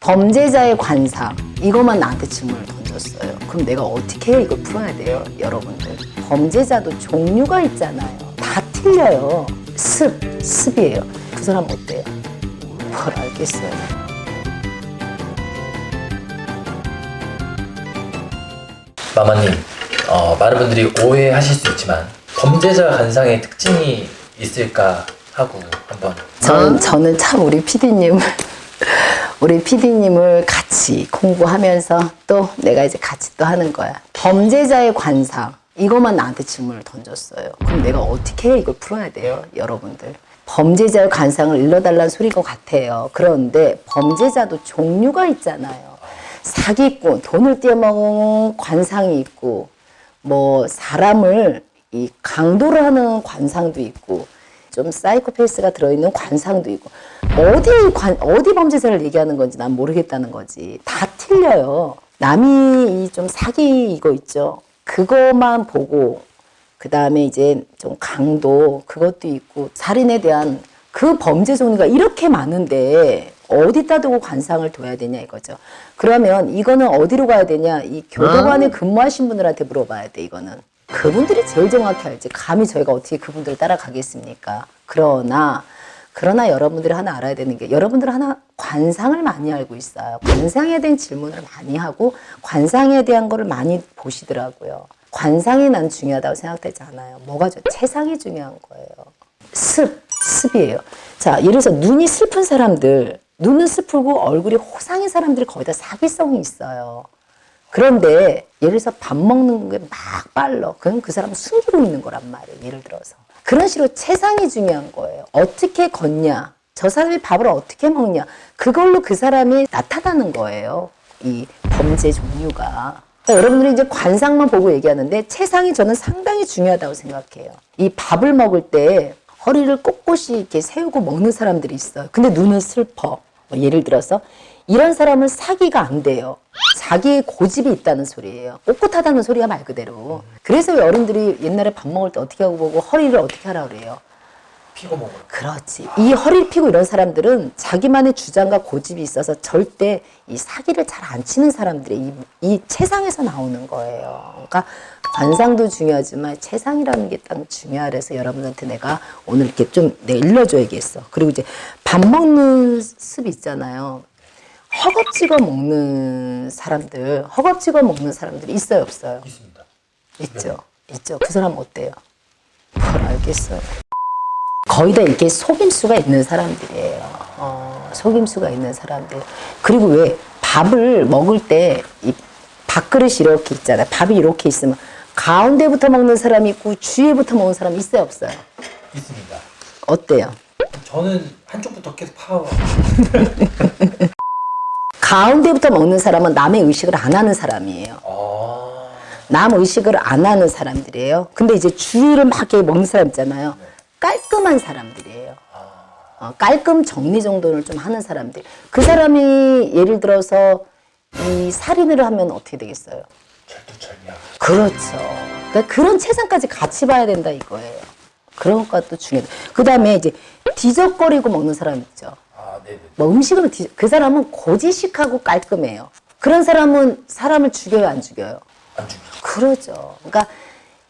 범죄자의 관상 이것만 나한테 질문을 던졌어요. 그럼 내가 어떻게? 이걸 풀어야 돼요, 여러분들. 범죄자도 종류가 있잖아요. 다 틀려요. 습, 습이에요. 그 사람 어때요? 뭘 알겠어요. 마마님, 어, 많은 분들이 오해하실 수 있지만 범죄자 관상의 특징이 있을까 하고 한번 전, 저는 참 우리 PD님을, 우리 PD님을 같이 공부하면서 또 내가 이제 같이 또 하는 거야. 범죄자의 관상. 이것만 나한테 질문을 던졌어요. 그럼 내가 어떻게 해? 이걸 풀어야 돼요, 여러분들. 범죄자의 관상을 일러달라는 소리인 것 같아요. 그런데 범죄자도 종류가 있잖아요. 사기꾼, 돈을 떼먹은 관상이 있고, 뭐, 사람을 이 강도를 하는 관상도 있고, 좀 사이코패스가 들어있는 관상도 있고. 어디 관 어디 범죄자를 얘기하는 건지 난 모르겠다는 거지. 다 틀려요. 남이 이 좀 사기 이거 있죠. 그것만 보고 그 다음에 이제 좀 강도 그것도 있고 살인에 대한 그 범죄 종류가 이렇게 많은데 어디다 두고 관상을 둬야 되냐 이거죠. 그러면 이거는 어디로 가야 되냐? 이 교도관에 근무하신 분들한테 물어봐야 돼 이거는. 그분들이 제일 정확히 알지. 감히 저희가 어떻게 그분들을 따라가겠습니까? 그러나 그러나 여러분들이 하나 알아야 되는 게 여러분들 하나 관상을 많이 알고 있어요. 관상에 대한 질문을 많이 하고 관상에 대한 거를 많이 보시더라고요. 관상이 난 중요하다고 생각되지 않아요. 뭐가 죠 체상이 중요한 거예요. 습, 습이에요. 자, 예를 들어서 눈이 슬픈 사람들, 눈은 슬프고 얼굴이 호상인 사람들이 거의 다 사기성이 있어요. 그런데 예를 들어서 밥 먹는 게 막 빨라. 그럼 그 사람은 숨기고 있는 거란 말이에요. 예를 들어서. 그런 식으로 체상이 중요한 거예요. 어떻게 걷냐. 저 사람이 밥을 어떻게 먹냐. 그걸로 그 사람이 나타나는 거예요. 이 범죄 종류가. 그러니까 여러분들이 이제 관상만 보고 얘기하는데 체상이 저는 상당히 중요하다고 생각해요. 이 밥을 먹을 때 허리를 꼿꼿이 이렇게 세우고 먹는 사람들이 있어요. 근데 눈은 슬퍼. 뭐 예를 들어서 이런 사람은 사기가 안 돼요. 자기의 고집이 있다는 소리예요. 꼿꼿하다는 소리가 말 그대로. 그래서 어른들이 옛날에 밥 먹을 때 어떻게 하고 보고 허리를 어떻게 하라 그래요. 피고 먹을 그렇지. 이 허리를 피고 이런 사람들은 자기만의 주장과 고집이 있어서 절대 이 사기를 잘 안 치는 사람들의 이, 이 체상에서 나오는 거예요. 그러니까 관상도 중요하지만 체상이라는 게 딱 중요하래서 여러분한테 내가 오늘 이렇게 좀 내가 일러줘야겠어. 그리고 이제 밥 먹는 습 있잖아요. 허겁지겁 먹는 사람들, 허겁지겁 먹는 사람들이 있어요, 없어요? 있습니다. 있죠. 있죠. 그 사람 어때요? 뭘 알겠어요. 거의 다 이렇게 속임수가 있는 사람들이에요. 어, 속임수가 있는 사람들. 그리고 왜 밥을 먹을 때 이 밥그릇이 이렇게 있잖아요. 밥이 이렇게 있으면 가운데부터 먹는 사람이 있고 주위부터 먹는 사람이 있어요, 없어요? 있습니다. 어때요? 저는 한쪽부터 계속 파워. 가운데부터 먹는 사람은 남의 의식을 안 하는 사람이에요. 아, 남 의식을 안 하는 사람들이에요. 근데 이제 주위를 막 이렇게 먹는 사람 있잖아요. 깔끔한 사람들이에요. 어, 깔끔 정리 정돈을 좀 하는 사람들. 그 사람이 예를 들어서 이 살인을 하면 어떻게 되겠어요? 철두철미야. 그렇죠. 그러니까 그런 체상까지 같이 봐야 된다 이거예요. 그런 것도 중요해. 그 다음에 이제 뒤적거리고 먹는 사람 있죠. 뭐 음식을 뒤, 그 사람은 고지식하고 깔끔해요. 그런 사람은 사람을 죽여요, 안 죽여요? 안 죽여. 그러죠. 그러니까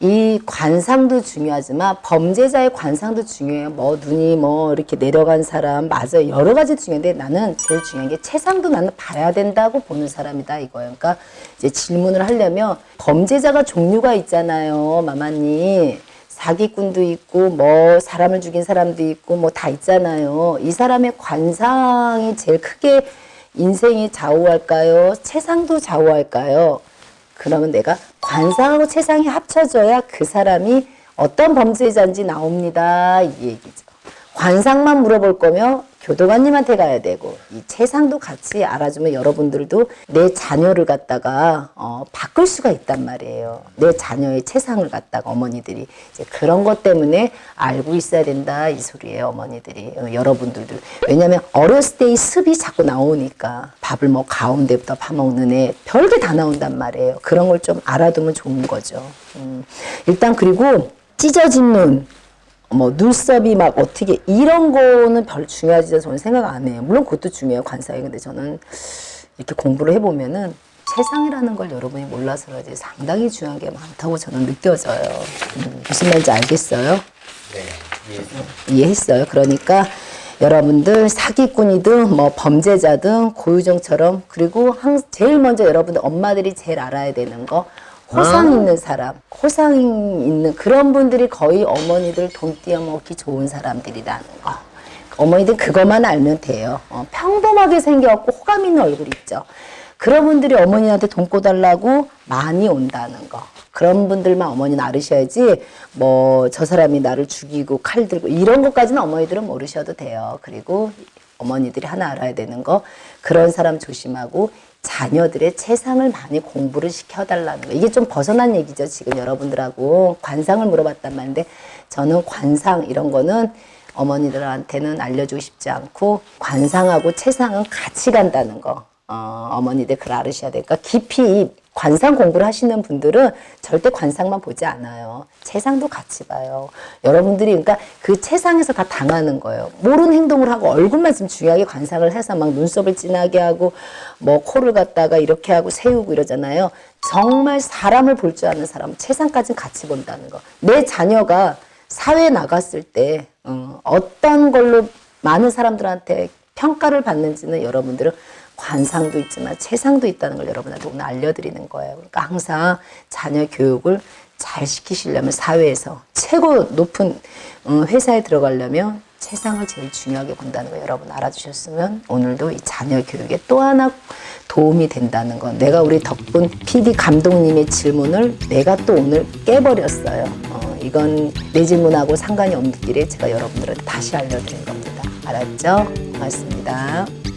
이 관상도 중요하지만 범죄자의 관상도 중요해요. 뭐 눈이 뭐 이렇게 내려간 사람 맞아요. 여러 가지 중요한데 나는 제일 중요한 게 체상도 나는 봐야 된다고 보는 사람이다 이거예요. 그러니까 이제 질문을 하려면 범죄자가 종류가 있잖아요, 마마님. 사기꾼도 있고 뭐 사람을 죽인 사람도 있고 뭐 다 있잖아요. 이 사람의 관상이 제일 크게 인생이 좌우할까요? 체상도 좌우할까요? 그러면 내가 관상하고 체상이 합쳐져야 그 사람이 어떤 범죄자인지 나옵니다. 이 얘기죠. 관상만 물어볼 거면 교도관님한테 가야 되고 이 체상도 같이 알아주면 여러분들도 내 자녀를 갖다가 어, 바꿀 수가 있단 말이에요. 내 자녀의 체상을 갖다가 어머니들이 이제 그런 것 때문에 알고 있어야 된다 이 소리예요 어머니들이 어, 여러분들도 왜냐하면 어렸을 때이 습이 자꾸 나오니까 밥을 뭐 가운데부터 파먹는 애 별게 다 나온단 말이에요. 그런 걸 좀 알아두면 좋은 거죠. 음, 일단 그리고 찢어진 눈 뭐 눈썹이 막 어떻게 이런 거는 별 중요하지 저는 생각 안 해요. 물론 그것도 중요해요 관상이. 근데 저는 이렇게 공부를 해보면은 세상이라는 걸 여러분이 몰라서 그러지 상당히 중요한 게 많다고 저는 느껴져요. 음, 무슨 말인지 알겠어요? 네. 이해했습니다. 이해했어요. 그러니까 여러분들 사기꾼이든 뭐 범죄자든 고유정처럼 그리고 항, 제일 먼저 여러분들 엄마들이 제일 알아야 되는 거 호상 있는 사람, 호상 있는 그런 분들이 거의 어머니들 돈 띄어먹기 좋은 사람들이라는 거. 어머니들 그것만 알면 돼요. 어, 평범하게 생겨갖고 호감 있는 얼굴 있죠. 그런 분들이 어머니한테 돈 꿔달라고 많이 온다는 거. 그런 분들만 어머니는 알으셔야지 뭐 저 사람이 나를 죽이고 칼 들고 이런 것까지는 어머니들은 모르셔도 돼요. 그리고 어머니들이 하나 알아야 되는 거 그런 사람 조심하고 자녀들의 채상을 많이 공부를 시켜달라는 거. 이게 좀 벗어난 얘기죠. 지금 여러분들하고 관상을 물어봤단 말인데 저는 관상 이런 거는 어머니들한테는 알려주고 싶지 않고 관상하고 채상은 같이 간다는 거. 어, 어머니들 그걸 알으셔야 되니까 깊이 관상 공부를 하시는 분들은 절대 관상만 보지 않아요. 채상도 같이 봐요. 여러분들이 그러니까 그 채상에서 다 당하는 거예요. 모르는 행동을 하고 얼굴만 좀 중요하게 관상을 해서 막 눈썹을 진하게 하고 뭐 코를 갖다가 이렇게 하고 세우고 이러잖아요. 정말 사람을 볼 줄 아는 사람 채상까지는 같이 본다는 거. 내 자녀가 사회에 나갔을 때 어, 어떤 걸로 많은 사람들한테 평가를 받는지는 여러분들은 관상도 있지만 채상도 있다는 걸 여러분한테 오늘 알려드리는 거예요. 그러니까 항상 자녀 교육을 잘 시키시려면 사회에서 최고 높은 어, 회사에 들어가려면 채상을 제일 중요하게 본다는 거 여러분 알아주셨으면 오늘도 이 자녀 교육에 또 하나 도움이 된다는 거. 내가 우리 덕분 PD 감독님의 질문을 내가 또 오늘 깨버렸어요. 어, 이건 내 질문하고 상관이 없는 길에 제가 여러분들한테 다시 알려드린 겁니다. 알았죠? 고맙습니다.